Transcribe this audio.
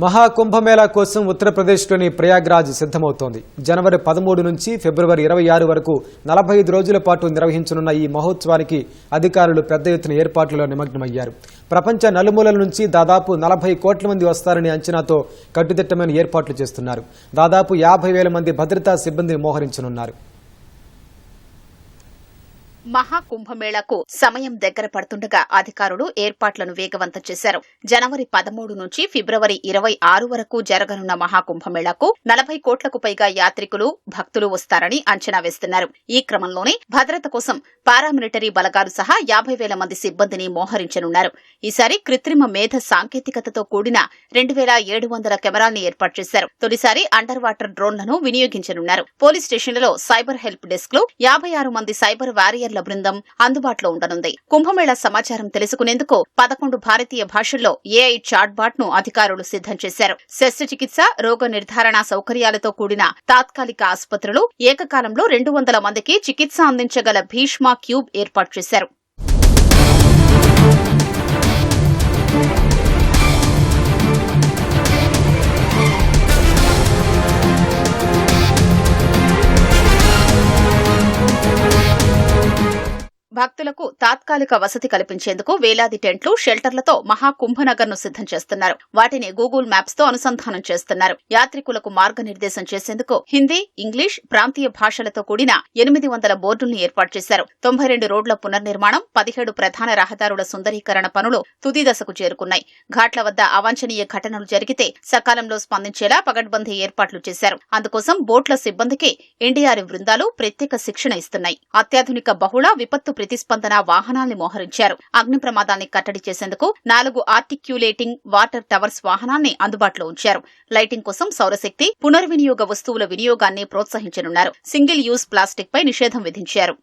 మహాకుంభమేళా కోసం ఉత్తరప్రదేశ్లోని ప్రయాగ్రాజ్ సిద్ధమవుతోంది. జనవరి పదమూడు నుంచి ఫిబ్రవరి ఇరవై ఆరు వరకు నలభై ఐదు రోజుల పాటు నిర్వహించనున్న ఈ మహోత్సవానికి అధికారులు పెద్ద ఎత్తున ఏర్పాట్లలో నిమగ్నమయ్యారు. ప్రపంచ నలుమూలల నుంచి దాదాపు నలభై కోట్ల మంది వస్తారనే అంచనాతో కట్టుదిట్టమైన ఏర్పాట్లు చేస్తున్నారు. దాదాపు యాభై వేల మంది భద్రతా సిబ్బందిని మోహరించనున్నారు. మహాకుంభమేళకు సమయం దగ్గర పడుతుండగా అధికారులు ఏర్పాట్లను వేగవంతం చేశారు. జనవరి పదమూడు నుంచి ఫిబ్రవరి ఇరవై ఆరు వరకు జరగనున్న మహాకుంభమేళకు నలభై కోట్లకు పైగా యాత్రికులు భక్తులు వస్తారని అంచనా వేస్తున్నారు. ఈ క్రమంలోనే భద్రత కోసం పారామిలిటరీ బలగాలు సహా యాభై వేల మంది సిబ్బందిని మోహరించనున్నారు. ఈసారి కృత్రిమ మేధ సాంకేతికతతో కూడిన రెండు వేల ఏడు వందల కెమెరాల్ని ఏర్పాటు చేశారు. తొలిసారి అండర్ వాటర్ డ్రోన్లను వినియోగించనున్నారు. పోలీస్ స్టేషన్లలో సైబర్ హెల్ప్ డెస్క్లో యాభై ఆరు మంది సైబర్ వారియర్ బృందం అందుబాటులో ఉండనుంది. కుంభమేళా సమాచారం తెలుసుకునేందుకు పదకొండు భారతీయ భాషల్లో ఏఐ చాట్ బాట్ను అధికారులు సిద్ధం చేశారు. శస్త్రచికిత్స రోగ నిర్ధారణ సౌకర్యాలతో కూడిన తాత్కాలిక ఆసుపత్రులు ఏకకాలంలో రెండు వందల మందికి చికిత్స అందించగల భీష్మా క్యూబ్ ఏర్పాటు చేశారు. భక్తులకు తాత్కాలిక వసతి కల్పించేందుకు వేలాది టెంట్లు షెల్టర్లతో మహాకుంభనగర్ను సిద్ధం చేస్తున్నారు. వాటిని గూగుల్ మ్యాప్స్తో అనుసంధానం చేస్తున్నారు. యాత్రికులకు మార్గనిర్దేశం చేసేందుకు హిందీ ఇంగ్లీష్ ప్రాంతీయ భాషలతో కూడిన ఎనిమిది వందల బోర్డుల్ని ఏర్పాటు చేశారు. తొంభై రెండు రోడ్ల పునర్నిర్మాణం పదిహేడు ప్రధాన రహదారుల సుందరీకరణ పనులు తుది దశకు చేరుకున్నాయి. ఘాట్ల వద్ద అవాంఛనీయ ఘటనలు జరిగితే సకాలంలో స్పందించేలా పగడ్బందీ ఏర్పాట్లు చేశారు. అందుకోసం బోట్ల సిబ్బందికి ఎన్డీఆర్ బృందాలు ప్రత్యేక శిక్షణ ఇస్తున్నాయి. అత్యాధునిక బహుళ విపత్తు ప్రతిస్పందన వాహనాల్ని మోహరించారు. అగ్ని ప్రమాదాన్ని కట్టడి చేసేందుకు నాలుగు ఆర్టిక్యులేటింగ్ వాటర్ టవర్స్ వాహనాన్ని అందుబాటులో ఉంచారు. లైటింగ్ కోసం సౌరశక్తి పునర్వినియోగ వస్తువుల వినియోగాన్ని ప్రోత్సహించనున్నారు. సింగిల్ యూజ్ ప్లాస్టిక్ పై నిషేధం విధించారు.